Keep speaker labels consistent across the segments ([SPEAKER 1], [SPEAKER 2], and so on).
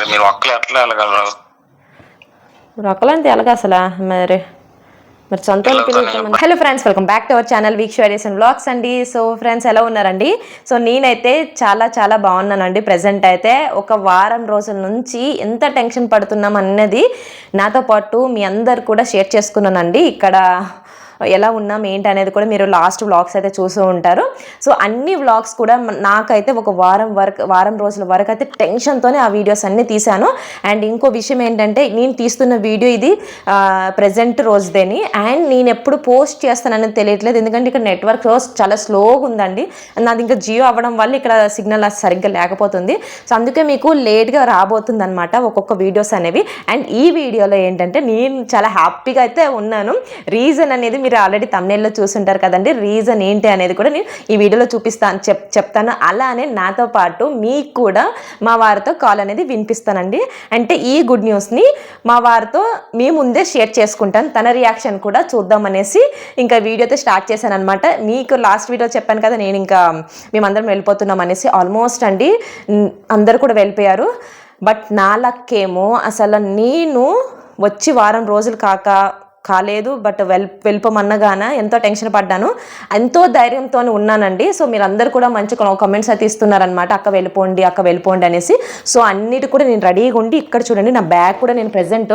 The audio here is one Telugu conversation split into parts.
[SPEAKER 1] మరి మీరు ఒక్కలు ఎట్లా వెళ్ళగలరు?
[SPEAKER 2] రొక్కలంటే ఎలాగ అసలు? మరి మరి సొంత hello friends welcome back to our channel week and blogs అండి. సో ఫ్రెండ్స్ ఎలా ఉన్నారండి? సో నేనైతే చాలా చాలా బాగున్నానండి. ప్రజెంట్ అయితే ఒక వారం రోజుల నుంచి ఎంత టెన్షన్ పడుతున్నాం అన్నది నాతో పాటు మీ అందరు కూడా షేర్ చేసుకున్నానండి. ఇక్కడ ఎలా ఉన్నాం ఏంటి అనేది కూడా మీరు లాస్ట్ వ్లాగ్స్ అయితే చూస్తూ ఉంటారు. సో అన్ని వ్లాగ్స్ కూడా నాకైతే ఒక వారం వరకు వారం రోజుల వరకు అయితే టెన్షన్తోనే ఆ వీడియోస్ అన్నీ తీశాను. అండ్ ఇంకో విషయం ఏంటంటే నేను తీస్తున్న వీడియో ఇది ప్రజెంట్ రోజుదేని. అండ్ నేను ఎప్పుడు పోస్ట్ చేస్తానని తెలియట్లేదు. ఎందుకంటే ఇక్కడ నెట్వర్క్ చాలా స్లోగా ఉందండి. నాది ఇంకా జియో అవ్వడం వల్ల ఇక్కడ సిగ్నల్ సరిగ్గా లేకపోతుంది. సో అందుకే మీకు లేట్గా రాబోతుంది అనమాట ఒక్కొక్క వీడియోస్ అనేవి. అండ్ ఈ వీడియోలో ఏంటంటే నేను చాలా హ్యాపీగా అయితే ఉన్నాను. రీజన్ అనేది మీరు ఆల్రెడీ తమ్నేల్లో చూసుంటారు కదండి. రీజన్ ఏంటి అనేది కూడా నేను ఈ వీడియోలో చూపిస్తాను చెప్ చెప్తాను. అలానే నాతో పాటు మీకు కూడా మా వారితో కాల్ అనేది వినిపిస్తానండి. అంటే ఈ గుడ్ న్యూస్ని మా వారితో మీ ముందే షేర్ చేసుకుంటాను. తన రియాక్షన్ కూడా చూద్దాం అనేసి ఇంకా వీడియోతో స్టార్ట్ చేశాను అనమాట మీకు లాస్ట్ వీడియో చెప్పాను కదా నేను ఇంకా మేమందరం వెళ్ళిపోతున్నాం అనేసి ఆల్మోస్ట్ అండి అందరు కూడా వెళ్ళిపోయారు. బట్ నా లక్కేమో అసలు నేను వచ్చి వారం రోజులు కాక కాలేదు బట్ వెల్ వెళ్ళిపోమన్నగాన ఎంతో టెన్షన్ పడ్డాను. ఎంతో ధైర్యంతో ఉన్నానండి. సో మీరందరూ కూడా మంచి కమెంట్స్ అయితే ఇస్తున్నారనమాట అక్క వెళ్ళిపోండి అక్క వెళ్ళిపోండి అనేసి. సో అన్నిటి కూడా నేను రెడీగా ఉండి ఇక్కడ చూడండి నా బ్యాగ్ కూడా నేను ప్రజెంట్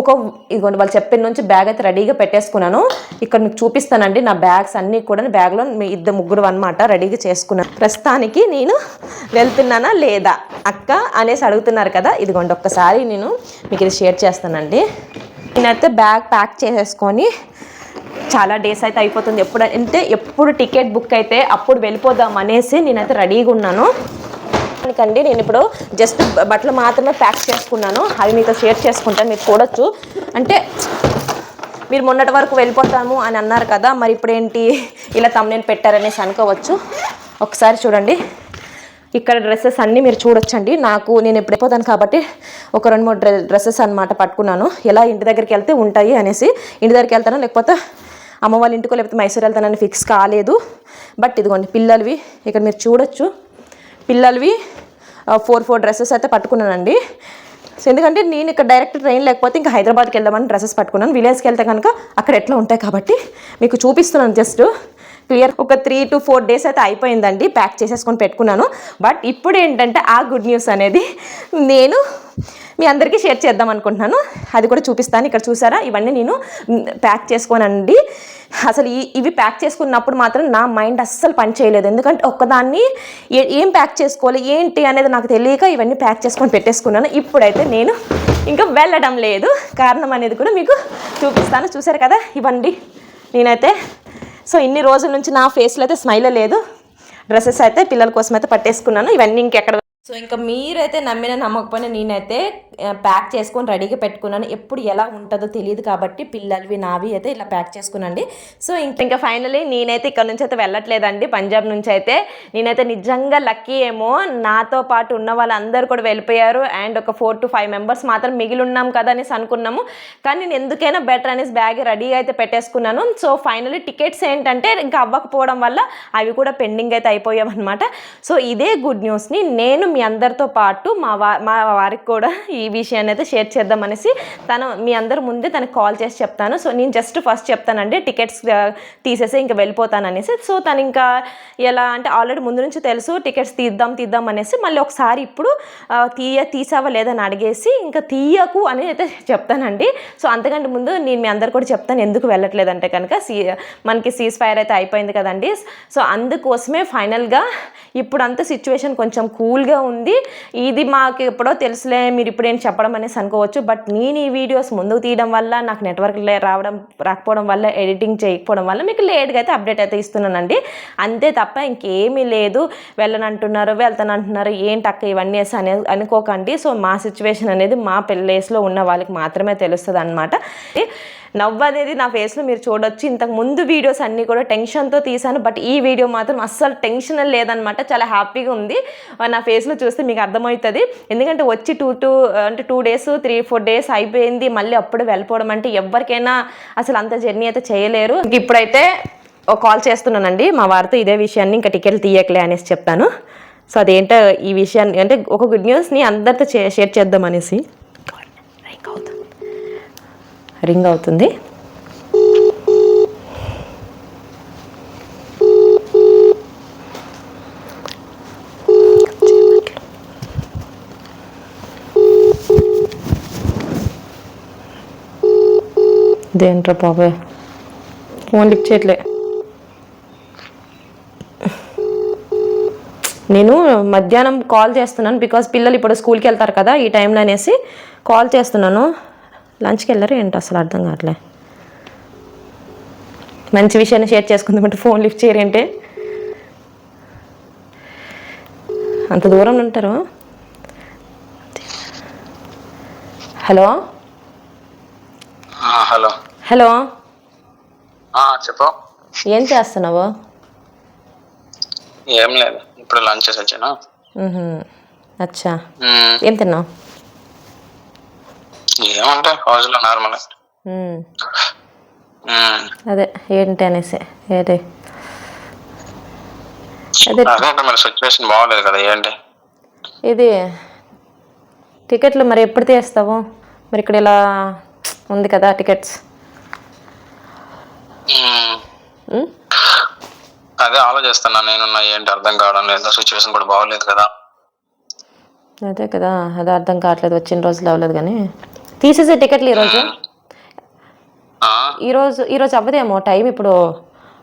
[SPEAKER 2] ఒక ఇదిగోండి వాళ్ళు చెప్పిన నుంచి బ్యాగ్ అయితే రెడీగా పెట్టేసుకున్నాను. ఇక్కడ మీకు చూపిస్తానండి నా బ్యాగ్స్ అన్నీ కూడా బ్యాగ్లో మీ ఇద్దరు ముగ్గురు అనమాట రెడీగా చేసుకున్నాను. ప్రస్తుతానికి నేను వెళ్తున్నానా లేదా? అక్క అనేసి అడుగుతున్నారు కదా. ఇదిగోండి ఒక్కసారి నేను మీకు ఇది షేర్ చేస్తానండి. నేనైతే బ్యాగ్ ప్యాక్ చేసేసుకొని చాలా డేస్ అయితే అయిపోతుంది. ఎప్పుడు అంటే ఎప్పుడు టికెట్ బుక్ అయితే అప్పుడు వెళ్ళిపోదాం అనేసి నేనైతే రెడీగా ఉన్నాను. అందుకండి నేను ఇప్పుడు జస్ట్ బట్టలు మాత్రమే ప్యాక్ చేసుకున్నాను. అవి మీతో షేర్ చేసుకుంటాను మీరు చూడొచ్చు. అంటే మీరు మొన్నటి వరకు వెళ్ళిపోతాము అని అన్నారు కదా మరి ఇప్పుడు ఏంటి ఇలా తమ్నేలు పెట్టారనేసి అనుకోవచ్చు. ఒకసారి చూడండి. ఇక్కడ డ్రెస్సెస్ అన్నీ మీరు చూడొచ్చండి. నాకు నేను ఎప్పుడు అయిపోతాను కాబట్టి ఒక రెండు మూడు డ్రెస్సెస్ అనమాట పట్టుకున్నాను. ఎలా ఇంటి దగ్గరికి వెళ్తే ఉంటాయి అనేసి ఇంటి దగ్గరికి వెళ్తాను లేకపోతే అమ్మ వాళ్ళ ఇంటికో లేకపోతే మైసూర్ వెళ్తానని ఫిక్స్ కాలేదు. బట్ ఇదిగోండి పిల్లలవి ఇక్కడ మీరు చూడొచ్చు. పిల్లలవి ఫోర్ ఫోర్ డ్రెస్సెస్ అయితే పట్టుకున్నానండి. సో ఎందుకంటే నేను ఇక్కడ డైరెక్ట్ ట్రైన్ లేకపోతే ఇంకా హైదరాబాద్కి వెళ్దామని డ్రెస్సెస్ పట్టుకున్నాను. విలేజ్కి వెళ్తే కనుక అక్కడ ఎట్లా ఉంటాయి కాబట్టి మీకు చూపిస్తున్నాను జస్ట్. క్లియర్ ఒక త్రీ టు ఫోర్ డేస్ అయితే అయిపోయిందండి. ప్యాక్ చేసేసుకొని పెట్టుకున్నాను. బట్ ఇప్పుడు ఏంటంటే ఆ గుడ్ న్యూస్ అనేది నేను మీ అందరికీ షేర్ చేద్దాం అనుకుంటున్నాను. అది కూడా చూపిస్తాను. ఇక్కడ చూసారా? ఇవన్నీ నేను ప్యాక్ చేసుకోనండి. అసలు ఇవి ప్యాక్ చేసుకున్నప్పుడు మాత్రం నా మైండ్ అస్సలు పని చేయలేదు. ఎందుకంటే ఒక్కదాన్ని ఏ- ఏం ప్యాక్ చేసుకోవాలి? ఏంటి అనేది నాకు తెలియక ఇవన్నీ ప్యాక్ చేసుకొని పెట్టేసుకున్నాను. ఇప్పుడైతే నేను ఇంకా వెళ్ళడం లేదు. కారణం అనేది కూడా మీకు చూపిస్తాను. చూసారు కదా? ఇవ్వండి. నేనైతే సో ఇన్ని రోజుల నుంచి నా ఫేస్లో అయితే స్మైల్ లేదు. డ్రెస్సెస్ అయితే పిల్లల కోసం అయితే పట్టేసుకున్నాను. ఇవన్నీ ఇంకెక్కడ సో ఇంకా మీరైతే నమ్మిన నమ్మకపోయినా నేనైతే ప్యాక్ చేసుకొని రెడీగా పెట్టుకున్నాను. ఎప్పుడు ఎలా ఉంటుందో తెలియదు కాబట్టి పిల్లలవి నావి అయితే ఇలా ప్యాక్ చేసుకున్నాండి సో ఇంకా ఇంకా ఫైనలీ నేనైతే ఇక్కడ నుంచి అయితే వెళ్ళట్లేదండి. పంజాబ్ నుంచి అయితే నేనైతే నిజంగా లక్కీ ఏమో. నాతో పాటు ఉన్న వాళ్ళందరూ కూడా వెళ్ళిపోయారు. అండ్ ఒక ఫోర్ టు ఫైవ్ మెంబర్స్ మాత్రం మిగిలి ఉన్నాం కదా అనేసి అనుకున్నాము. కానీ నేను ఎందుకైనా బెటర్ అనేసి బ్యాగ్ రెడీగా అయితే పెట్టేసుకున్నాను. సో ఫైనలీ టికెట్స్ ఏంటంటే ఇంకా అవ్వకపోవడం వల్ల అవి కూడా పెండింగ్ అయితే అయిపోయామన్నమాట. సో ఇదే గుడ్ న్యూస్ని నేను మీ అందరితో పాటు మా వా మా వారికి కూడా ఈ విషయాన్ని అయితే షేర్ చేద్దామనేసి తను మీ అందరి ముందే తనకు కాల్ చేసి చెప్తాను. సో నేను జస్ట్ ఫస్ట్ చెప్తానండి టికెట్స్ తీసేసి ఇంకా వెళ్ళిపోతాను అనేసి సో తను ఇంకా ఎలా అంటే ఆల్రెడీ ముందు నుంచి తెలుసు టికెట్స్ తీద్దాం తీద్దాం అనేసి మళ్ళీ ఒకసారి ఇప్పుడు తీయ తీసావా లేదని అడిగేసి ఇంకా తీయకు అని అయితే చెప్తానండి. సో అంతకంటే ముందు నేను మీ అందరు కూడా చెప్తాను ఎందుకు వెళ్ళట్లేదంటే కనుక సీ మనకి సీజ్ ఫైర్ అయితే అయిపోయింది కదండి. సో అందుకోసమే ఫైనల్గా ఇప్పుడు అంత సిచ్యువేషన్ కొంచెం కూల్గా ఉంది. ఇది మాకు ఎప్పుడో తెలుసులే మీరు ఇప్పుడేం చెప్పడం అనేసి అనుకోవచ్చు. బట్ నేను ఈ వీడియోస్ ముందుకు తీయడం వల్ల నాకు నెట్వర్క్ రావడం రాకపోవడం వల్ల ఎడిటింగ్ చేయకపోవడం వల్ల మీకు లేట్గా అయితే అప్డేట్ అయితే ఇస్తున్నానండి. అంతే తప్ప ఇంకేమీ లేదు. వెళ్ళనంటున్నారు వెళ్తానంటున్నారు ఏంటి అక్క ఇవన్నీ అనే అనుకోకండి. సో మా సిచ్యువేషన్ అనేది మా పెళ్ళేస్లో ఉన్న వాళ్ళకి మాత్రమే తెలుస్తుంది అనమాట నవ్వు అనేది నా ఫేస్లో మీరు చూడొచ్చు. ఇంతకు ముందు వీడియోస్ అన్నీ కూడా టెన్షన్తో తీశాను. బట్ ఈ వీడియో మాత్రం అస్సలు టెన్షన్ లేదనమాట చాలా హ్యాపీగా ఉంది. నా ఫేస్లో చూస్తే మీకు అర్థమవుతుంది. ఎందుకంటే వచ్చి టూ టూ అంటే two days three four days అయిపోయింది. మళ్ళీ అప్పుడు వెళ్ళిపోవడం అంటే ఎవరికైనా అసలు అంత జర్నీ అయితే చేయలేరు. ఇప్పుడైతే ఒక కాల్ చేస్తున్నానండి. మా వారితో ఇదే విషయాన్ని ఇంకా టికెట్లు తీయకలే అనేసి చెప్తాను. సో అదేంటో ఈ విషయాన్ని అంటే ఒక గుడ్ న్యూస్ని అందరితో షేర్ చేద్దాం అనేసి. రింగ్ అవుతుంది. దేంట్రా బాబాయ్? ఫోన్ లిఫ్ట్ చేయట్లే. నేను మధ్యాహ్నం కాల్ చేస్తున్నాను బికాస్ పిల్లలు ఇప్పుడు స్కూల్కి వెళ్తారు కదా ఈ టైంలో అనేసి కాల్ చేస్తున్నాను. లంచ్కి వెళ్ళరు ఏంటి అసలు అర్థం కావట్లే. మంచి విషయాన్ని షేర్ చేసుకుందామంటే ఫోన్ లిఫ్ట్ చేయరేంటి అంత దూరం ఉంటారు? హలో?
[SPEAKER 1] హలో.
[SPEAKER 2] హలో?
[SPEAKER 1] చెప్పు.
[SPEAKER 2] ఏం చేస్తున్నావు?
[SPEAKER 1] ఏం లేదు. ఇప్పుడు లంచ్ చేసి వచ్చాను.
[SPEAKER 2] అచ్చా. ఏం తిన్నావు?
[SPEAKER 1] ఏముంటాయి రోజులో నార్మల్.
[SPEAKER 2] అదే ఏంటి అనేసి ఏది?
[SPEAKER 1] మరి సిచ్యువేషన్ బాగోలేదు కదా ఏంటి?
[SPEAKER 2] ఇది టికెట్లు మరి ఎప్పుడు తీస్తావు? మరి ఇక్కడ ఇలా ఉంది కదా టికెట్స్?
[SPEAKER 1] అదే ఆలోచిస్తున్నా నేను ఏంటి అర్థం కావడం లేదు సిచ్యువేషన్ కూడా బాగోలేదు కదా.
[SPEAKER 2] అదే కదా అదే అర్థం కావట్లేదు వచ్చిన రోజులు అవ్వలేదు కానీ. తీసేసే టికెట్లు ఈరోజు? ఈరోజు ఈరోజు అవ్వదేమో టైం ఇప్పుడు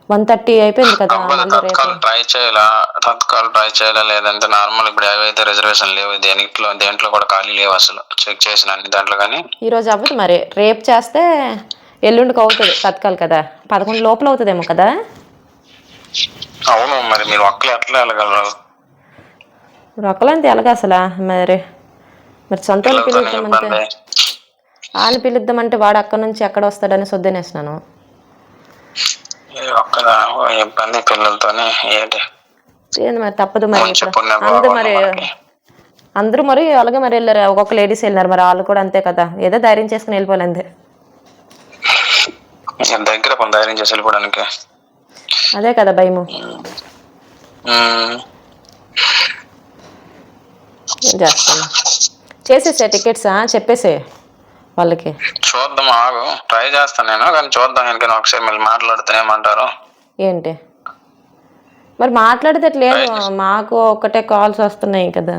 [SPEAKER 2] వన్ థర్టీ అయిపోయింది కదా
[SPEAKER 1] తత్కాల్ ట్రై చేయాలా తత్కాల్ ట్రై చేయాలా లేదంటే నార్మల్ ఇప్పుడు ఏవైతే రిజర్వేషన్ లేవు దేనిట్లో దేంట్లో కూడా ఖాళీ లేవు అసలు చెక్ చేసిన అన్ని దాంట్లో కానీ.
[SPEAKER 2] ఈరోజు అవ్వదు మరి రేపు చేస్తే ఎల్లుండికి అవుతుంది తత్కాల్ కదా పదకొండు లోపల అవుతుందేమో కదా?
[SPEAKER 1] అవును మరి మీరు ఒక్కలే ఎట్లా వెళ్ళగలరు?
[SPEAKER 2] రొక్కలంతే ఎలాగ అసలు మరి? మరి సొంత
[SPEAKER 1] ఇబ్బంది.
[SPEAKER 2] వాళ్ళు పిలుద్దామంటే వాడు అక్కడ నుంచి ఎక్కడ వస్తాడని సొద్దనేసినాను.
[SPEAKER 1] ఇబ్బంది పిల్లలతోనే
[SPEAKER 2] మరి తప్పదు మరి అందరూ మరి. అందరూ మరి అలాగే మరి వెళ్ళారు. ఒక్కొక్క లేడీస్ వెళ్ళారు మరి వాళ్ళు కూడా అంతే కదా. ఏదో ధైర్యం చేసుకుని వెళ్ళిపోవాలి అంతే
[SPEAKER 1] నేను దగ్గర ధైర్యం చేసి వెళ్ళిపోవడానికి.
[SPEAKER 2] అదే కదా భయము. చేస్తాను చేసేసే టికెట్సా? చెప్పేసే వాళ్ళకి?
[SPEAKER 1] చూద్దాం ఆగు. ట్రై చేస్తాను నేను కానీ చూద్దాం ఎందుకని ఒకసారి మళ్ళీ మాట్లాడితే ఏమంటారు?
[SPEAKER 2] ఏంటి? మరి మాట్లాడితే లేదు మాకు ఒక్కటే కాల్స్ వస్తున్నాయి కదా.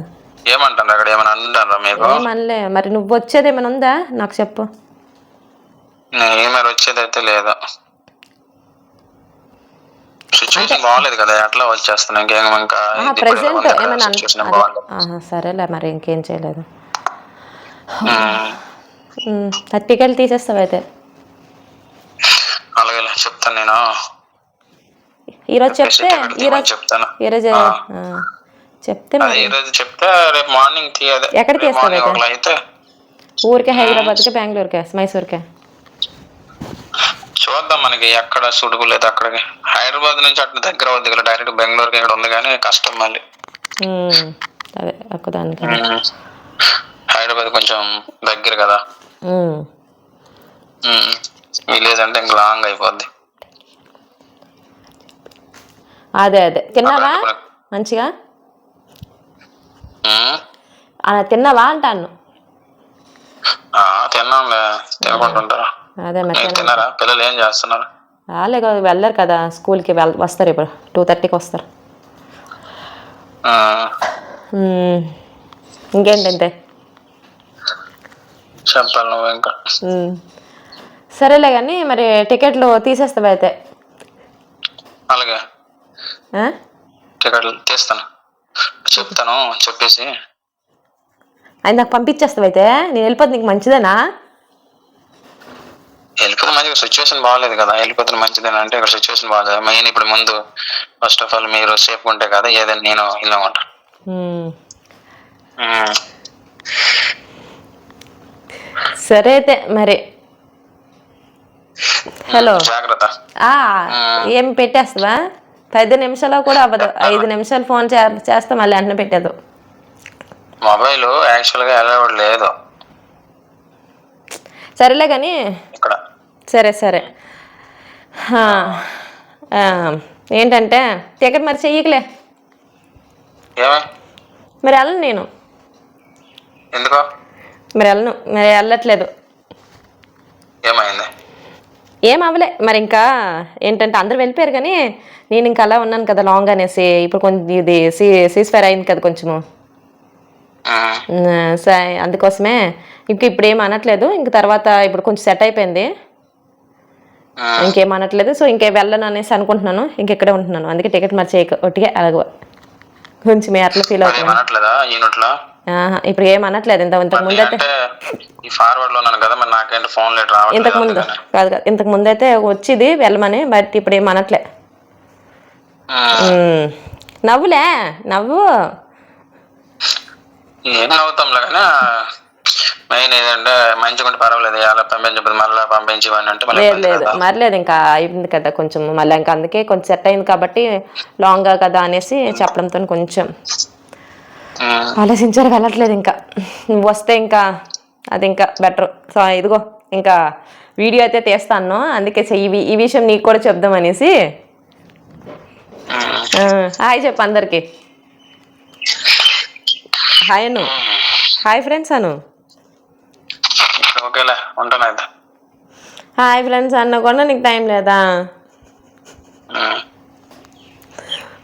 [SPEAKER 1] ఏమంటారు అక్కడ? ఏమైనా అంటారా మీకు?
[SPEAKER 2] ఏమనలే మరి నువ్వు వచ్చేది ఏమైనా ఉందా? నాకు చెప్పు.
[SPEAKER 1] మరి వచ్చేది అయితే లేదు. సిచ్యువేషన్ బాగాలేదు కదా ఎట్లా వచ్చేస్తాను. ఇంకేం ఇంకా
[SPEAKER 2] ప్రెసెంట్ ఏమైనా సరేలే మరి ఇంకేం చేయలేదు. ఆ టికెట్ తీసేస్తావు అయితే?
[SPEAKER 1] అలాగే చెప్తాను నేను.
[SPEAKER 2] ఈరోజు చెప్తే ఈరోజు
[SPEAKER 1] చెప్తాను.
[SPEAKER 2] ఈరోజు చెప్తే
[SPEAKER 1] అదే
[SPEAKER 2] మరి.
[SPEAKER 1] ఈ రోజు చెప్తే రేపు మార్నింగ్ తీయదే
[SPEAKER 2] ఎక్కడికి వేస్తావు అయితే? ఊరికే హైదరాబాద్కి బెంగళూరుకే మైసూర్కే?
[SPEAKER 1] చూద్దాం మనకి ఎక్కడ సూటబుల్ అయితే అక్కడికి. హైదరాబాద్ నుంచి అట్లా దగ్గర అవుద్ది ఇక్కడ డైరెక్ట్ బెంగళూరుకి ఇక్కడ ఉంది కానీ కష్టం మళ్ళీ.
[SPEAKER 2] అదే ఒక్కదానికి.
[SPEAKER 1] హైదరాబాద్ కొంచెం దగ్గర కదా. ఇంకా లాంగ్ అయిపోద్ది.
[SPEAKER 2] అదే అదే. తిన్నావా? మంచిగా. ఆ, తిన్నావా అంటాను
[SPEAKER 1] తిన్నాంలే. తినకుంటుంటారా?
[SPEAKER 2] అదే
[SPEAKER 1] తిన్నారా? పిల్లలు ఏం చేస్తున్నారు?
[SPEAKER 2] కదా వెళ్ళరు కదా. స్కూల్కి వెళ్ వస్తారు ఇప్పుడు. టూ థర్టీకి వస్తారు. ఇంకేంటంటే?
[SPEAKER 1] చెప్పాలి నువ్వు ఇంకా.
[SPEAKER 2] సరేలే కానీ మరి టికెట్లు తీసేస్తావా అయితే?
[SPEAKER 1] అలాగే.
[SPEAKER 2] ఆ?
[SPEAKER 1] టికెట్లు తీస్తాను. చెప్తాను చెప్పేసి.
[SPEAKER 2] ఆయన నాకు పంపించేస్తావు అయితే? నేను వెళ్ళిపోతే నీకు మంచిదేనా?
[SPEAKER 1] వెళ్ళిపోతే మంచిగా సిచ్యువేషన్ బాగాలేదు కదా. వెళ్ళిపోతే మంచిదేనా అంటే ఇక్కడ సిచ్యువేషన్ బాగాలేదు మెయిన్ ఇప్పుడు ముందు ఫస్ట్ ఆఫ్ ఆల్ మీరు సేఫ్ ఉంటే కదా ఏదైనా నేను వెళ్ళామంటాను
[SPEAKER 2] ఉమ్. సరే అయితే మరి. హలో. ఏం పెట్టేస్తావా? పది నిమిషాలు కూడా అవ్వదు. ఐదు నిమిషాలు ఫోన్ చేస్తే మళ్ళీ వెంటనే పెట్టేదు.
[SPEAKER 1] మొబైల్ యాక్చువల్గా అలౌడ్ లేదు.
[SPEAKER 2] సరేలే కానీ సరే సరే. ఏంటంటే టికెట్ మరి చెయ్యకులే. మరి వెళ్ళను నేను.
[SPEAKER 1] ఎందుకో?
[SPEAKER 2] మరి వెళ్ళను మరి వెళ్ళట్లేదు.
[SPEAKER 1] ఏమైంది?
[SPEAKER 2] ఏం అవ్వలే. మరి ఇంకా ఏంటంటే అందరూ వెళ్ళిపోయారు కానీ నేను ఇంకా అలా ఉన్నాను కదా లాంగ్ అనేసి. ఇప్పుడు కొంచెం ఇది సీ సీస్ఫైర్ అయింది కదా కొంచెము.
[SPEAKER 1] ఉమ్,
[SPEAKER 2] ఉమ్, సో అందుకోసమే ఇంక ఇప్పుడు ఏం అనట్లేదు. ఇంక తర్వాత ఇప్పుడు కొంచెం సెట్ అయిపోయింది. ఇంకేం అనట్లేదు. సో ఇంకే వెళ్ళను అనేసి అనుకుంటున్నాను. ఇంకెక్కడే ఉంటున్నాను. అందుకే టికెట్ మరి చేయక ఒట్టిగా అలాగ కొంచెం అట్లా ఫీల్ అవుతుంది ఇప్పుడు ఏం అనట్లేదు ఇంత ఇంతకు ముందు అయితే
[SPEAKER 1] ఈ ఫార్వర్డ్లో కదా మరి నాకేంటి ఫోన్ లేట్ రావట్లేదు
[SPEAKER 2] ఇంతకు ముందు. కాదు కాదు ఇంతకు ముందు అయితే వచ్చింది వెళ్ళమని బట్ ఇప్పుడు ఏం అనట్లే
[SPEAKER 1] ఉమ్,
[SPEAKER 2] ఉమ్, నవ్వులే నవ్వు.
[SPEAKER 1] ఏం నవ్వుతాంలే కానీ మెయిన్ ఏంటంటే మంచిగా ఉంటే పర్వాలేదు ఇలా పంపించబోదు మళ్ళీ అంటే
[SPEAKER 2] లేదు లేదు. మరలేదు ఇంకా అయింది కదా కొంచెం మళ్ళీ ఇంకా అందుకే కొంచెం సెట్ అయింది కాబట్టి లాంగ్గా కదా అనేసి చెప్పడంతో కొంచెం. ఆలోచించారు వెళ్ళట్లేదు ఇంకా. నువ్వు వస్తే ఇంకా అది ఇంకా బెటర్. సో ఇదిగో ఇంకా వీడియో అయితే తీస్తాను. అందుకే చెయ్యి ఈ- విషయం నీకు కూడా చెప్దాం అనేసి.
[SPEAKER 1] ఉమ్,
[SPEAKER 2] ఆ, హాయ్ చెప్పు అందరికి. హాయ్ అను. హాయ్ ఫ్రెండ్స్ అను. హాయ్ ఫ్రెండ్స్ అన్న కూడా నీకు టైం లేదా
[SPEAKER 1] ఉమ్,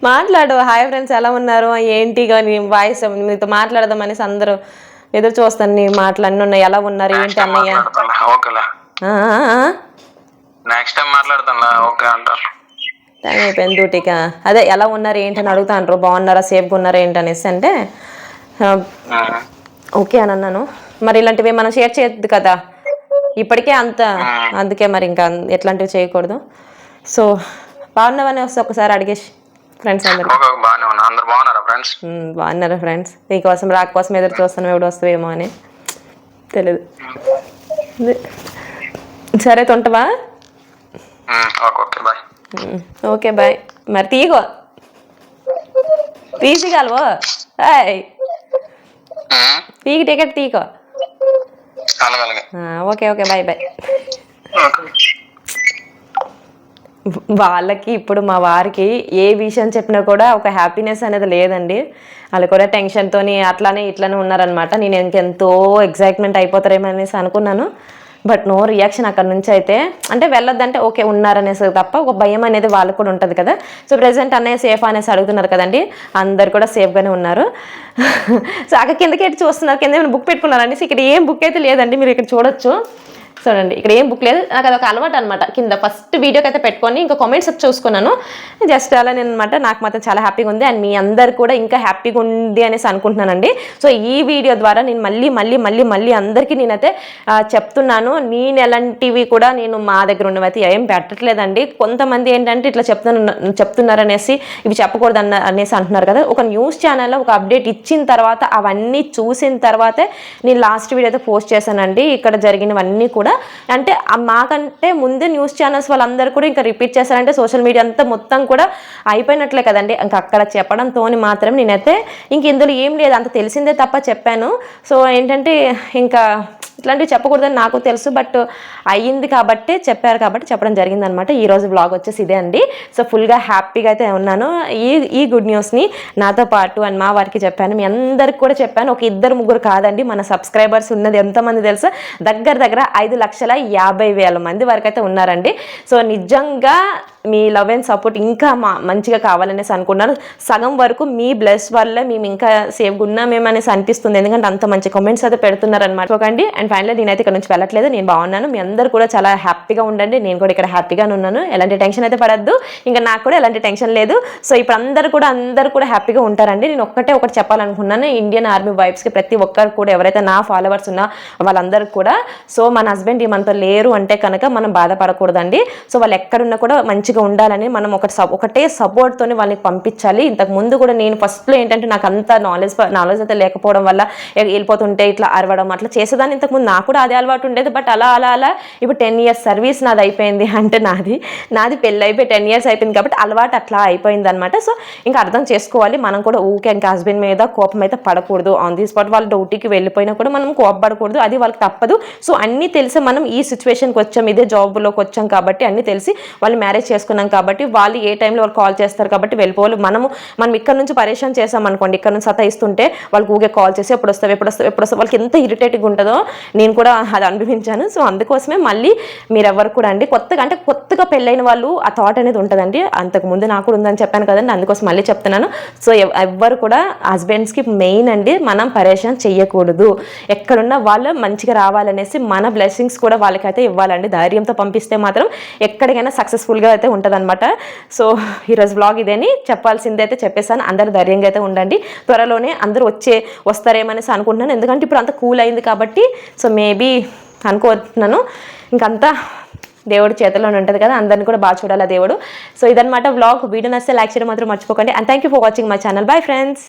[SPEAKER 2] మాట్లాడు. హాయ్ ఫ్రెండ్స్ ఎలా ఉన్నారు? ఏంటి కానీ వాయిస్? మీతో మాట్లాడదాం అనేసి అందరూ ఎదురు చూస్తాను నీ మాటలు అన్నీ ఉన్నాయి. ఎలా ఉన్నారు? ఏంటి అన్నయ్య.
[SPEAKER 1] నెక్స్ట్ టైం మాట్లాడతానులే ఓకే అంటారు.
[SPEAKER 2] టైం అయిపోయింది డ్యూటీకా. అదే ఎలా ఉన్నారు? ఏంటి అని అడుగుతాండ్రు. బాగున్నారా? సేఫ్గా ఉన్నారా? ఏంటి అనేసి అంటే ఓకే అని అన్నాను. మరి ఇలాంటివి మనం షేర్ చేయొద్దు కదా. ఇప్పటికే అంత. అందుకే మరి ఇంకా ఎట్లాంటివి చేయకూడదు. సో బాగున్నావని వస్తే ఒకసారి అడిగేసి ఫ్రెండ్స్ అందరు
[SPEAKER 1] బాగున్నారా ఫ్రెండ్స్
[SPEAKER 2] బాగున్నారా ఫ్రెండ్స్ నీకోసం రాక కోసం ఎదురు చూస్తున్నాం ఎప్పుడు వస్తావేమో అని. తెలీదు. ఇది. సరే తొంటవా?
[SPEAKER 1] Okay bye.
[SPEAKER 2] మరి తీగో. తీసిగలవో తీగి ticket తీకో. Okay okay bye bye. వాళ్ళకి ఇప్పుడు మా వారికి ఏ విషయం చెప్పినా కూడా ఒక హ్యాపీనెస్ అనేది లేదండి. వాళ్ళు కూడా టెన్షన్తోని అట్లానే ఇట్లానే ఉన్నారనమాట నేను ఇంకెంతో ఎగ్జైట్మెంట్ అయిపోతారేమో అనేసి అనుకున్నాను. బట్ నో రియాక్షన్ అక్కడ నుంచి అయితే అంటే వెళ్ళొద్దంటే ఓకే ఉన్నారనేసి తప్ప ఒక భయం అనేది వాళ్ళకు కూడా ఉంటుంది కదా. సో ప్రజెంట్ అన్నయ్య సేఫ్ అనేసి అడుగుతున్నారు కదండి. అందరు కూడా సేఫ్గానే ఉన్నారు. సో అక్కడ కిందకి ఎట్టి చూస్తున్నారు. కింద ఏమైనా బుక్ పెట్టుకున్నారనేసి ఇక్కడ ఏం బుక్ అయితే లేదండి. మీరు ఇక్కడ చూడొచ్చు. చూడండి ఇక్కడ ఏం బుక్ లేదు. నాకు అదొక అలవాటు అనమాట కింద ఫస్ట్ వీడియోకి అయితే పెట్టుకొని ఇంకా కామెంట్స్ చూసుకున్నాను. జస్ట్ అలా నేను అనమాట నాకు మాత్రం చాలా హ్యాపీగా ఉంది. అండ్ మీ అందరు కూడా ఇంకా హ్యాపీగా ఉంది అనేసి అనుకుంటున్నానండి. సో ఈ వీడియో ద్వారా నేను మళ్ళీ మళ్ళీ మళ్ళీ మళ్ళీ అందరికీ నేనైతే చెప్తున్నాను. నేను ఎలాంటివి కూడా నేను మా దగ్గర ఉన్నవైతే ఏం పెట్టట్లేదండి. కొంతమంది ఏంటంటే ఇట్లా చెప్తున్న చెప్తున్నారనేసి ఇవి చెప్పకూడదు అన్న అనేసి అంటున్నారు కదా. ఒక న్యూస్ ఛానల్లో ఒక అప్డేట్ ఇచ్చిన తర్వాత అవన్నీ చూసిన తర్వాతే నేను లాస్ట్ వీడియో అయితే పోస్ట్ చేశానండి. ఇక్కడ జరిగినవన్నీ కూడా అంటే మాకంటే ముందే న్యూస్ ఛానల్స్ వాళ్ళందరూ కూడా ఇంకా రిపీట్ చేశారంటే సోషల్ మీడియా అంతా మొత్తం కూడా అయిపోయినట్లే కదండి. ఇంకా అక్కడ చెప్పడంతో మాత్రం నేనైతే ఇంక ఇందులో ఏం లేదు. అంత తెలిసిందే తప్ప చెప్పాను. సో ఏంటంటే ఇంకా ఇట్లాంటివి చెప్పకూడదని నాకు తెలుసు బట్ అయ్యింది కాబట్టి చెప్పారు కాబట్టి చెప్పడం జరిగిందనమాట. ఈ రోజు బ్లాగ్ వచ్చేసి ఇదే అండి. సో ఫుల్గా హ్యాపీగా అయితే ఉన్నాను. ఈ ఈ గుడ్ న్యూస్ని నాతో పాటు అండ్ మా వారికి చెప్పాను. మీ అందరికి కూడా చెప్పాను. ఒక ఇద్దరు ముగ్గురు కాదండి మన సబ్స్క్రైబర్స్ ఉన్నది ఎంతమంది తెలుసు? దగ్గర దగ్గర ఐదు లక్షల యాభై వేల మంది వరకు అయితే ఉన్నారండి. సో నిజంగా మీ లవ్ అండ్ సపోర్ట్ ఇంకా మా మంచిగా కావాలనేసి అనుకున్నాను సగం వరకు మీ బ్లెస్ వల్ల మేము ఇంకా సేఫ్గా ఉన్నామేమనేసి అనిపిస్తుంది. ఎందుకంటే అంత మంచి కామెంట్స్ అయితే పెడుతున్నారనమాట ఒకండి అండ్ ఫైనల్ నేనైతే ఇక్కడ నుంచి వెళ్ళట్లేదు. నేను బాగున్నాను. మీ అందరు కూడా చాలా హ్యాపీగా ఉండండి. నేను కూడా ఇక్కడ హ్యాపీగానే ఉన్నాను. ఎలాంటి టెన్షన్ అయితే పడద్దు. ఇంకా నాకు కూడా ఎలాంటి టెన్షన్ లేదు. సో ఇప్పుడు అందరు కూడా అందరు కూడా హ్యాపీగా ఉంటారండి. నేను ఒక్కటే ఒకటి చెప్పాలనుకున్నాను ఇండియన్ ఆర్మీ వైఫ్స్కి ప్రతి ఒక్కరు కూడా ఎవరైతే నా ఫాలోవర్స్ ఉన్నా వాళ్ళందరికీ కూడా. సో మన హస్బెండ్ ఈ మనతో లేరు అంటే కనుక మనం బాధపడకూడదండి. సో వాళ్ళు ఎక్కడున్నా కూడా మంచిగా ఉండాలని మనం ఒకటి స- ఒకటే సపోర్ట్తోనే వాళ్ళని పంపించాలి. ఇంతకు ముందు కూడా నేను ఫస్ట్లో ఏంటంటే నాకు అంత నాలెడ్జ్ నాలెడ్జ్ అయితే లేకపోవడం వల్ల వెళ్ళిపోతుంటే ఇట్లా అరవడం అట్లా చేసేదాన్ని. ఇంతకుముందు నాకు కూడా అదే అలవాటు ఉండేది. బట్ అలా అలా అలా ఇప్పుడు టెన్ ఇయర్స్ సర్వీస్ నాది అయిపోయింది అంటే నాది. నాది పెళ్ళి అయిపోయి టెన్ ఇయర్స్ అయిపోయింది కాబట్టి అలవాటు అట్లా అయిపోయింది అనమాట సో ఇంకా అర్థం చేసుకోవాలి. మనం కూడా ఊకే ఇంకా హస్బెండ్ మీద కోపం అయితే పడకూడదు. ఆన్ ది స్పాట్ వాళ్ళ డ్యూటీకి వెళ్ళిపోయినా కూడా మనం కోపపడకూడదు. అది వాళ్ళకి తప్పదు. సో అన్నీ తెలిసి మనం ఈ సిచ్యువేషన్కి వచ్చాం ఇదే జాబ్లోకి వచ్చాం కాబట్టి అన్నీ తెలిసి వాళ్ళు మ్యారేజ్ చేసుకున్నాం కాబట్టి వాళ్ళు ఏ టైంలో వాళ్ళు కాల్ చేస్తారు కాబట్టి వెళ్ళిపోవాలి. మనము మనం ఇక్కడ నుంచి పరేషాన్ చేసాం అనుకోండి ఇక్కడ నుంచి సతాయిస్తుంటే వాళ్ళకి ఊగే కాల్ చేసి ఎప్పుడు వస్తావు ఎప్పుడు వస్తావు ఎప్పుడు వస్తావు వాళ్ళకి ఎంత ఇరిటేటింగ్ ఉంటుందో నేను కూడా అది అనుభవించాను. సో అందుకోసమే మళ్ళీ మీరెవరు కూడా అండి కొత్తగా అంటే కొత్తగా పెళ్ళైన వాళ్ళు ఆ థాట్ అనేది ఉంటుందండి. అంతకు ముందు నాకు కూడా ఉందని చెప్పాను కదండి అందుకోసం మళ్ళీ చెప్తున్నాను. సో ఎవ్వరు కూడా హస్బెండ్స్కి మెయిన్ అండి మనం పరేషాన్ చేయకూడదు ఎక్కడున్నా వాళ్ళు మంచిగా రావాలనేసి మన బ్లెస్సింగ్స్ కూడా వాళ్ళకైతే ఇవ్వాలండి. ధైర్యంతో పంపిస్తే మాత్రం ఎక్కడికైనా సక్సెస్ఫుల్గా అయితే ఉంటుందన్నమాట. సో ఈరోజు వ్లాగ్ ఇదేని. చెప్పాల్సింది అయితే చెప్పేసాను అందరు ధైర్యంగా అయితే ఉండండి. త్వరలోనే అందరూ వచ్చే వస్తారేమనేసి అనుకుంటున్నాను. ఎందుకంటే ఇప్పుడు అంత కూల్ అయింది కాబట్టి సో మేబీ అనుకుంటున్నాను ఇంకంతా దేవుడు చేతిలోనే ఉంటుంది కదా. అందరిని కూడా బాగా చూడాలి దేవుడు. సో ఇదన్నమాట వ్లాగ్ వీడియో నచ్చితే లైక్ చేయడం మాత్రం మర్చిపోకండి. And thank you for watching my channel bye friends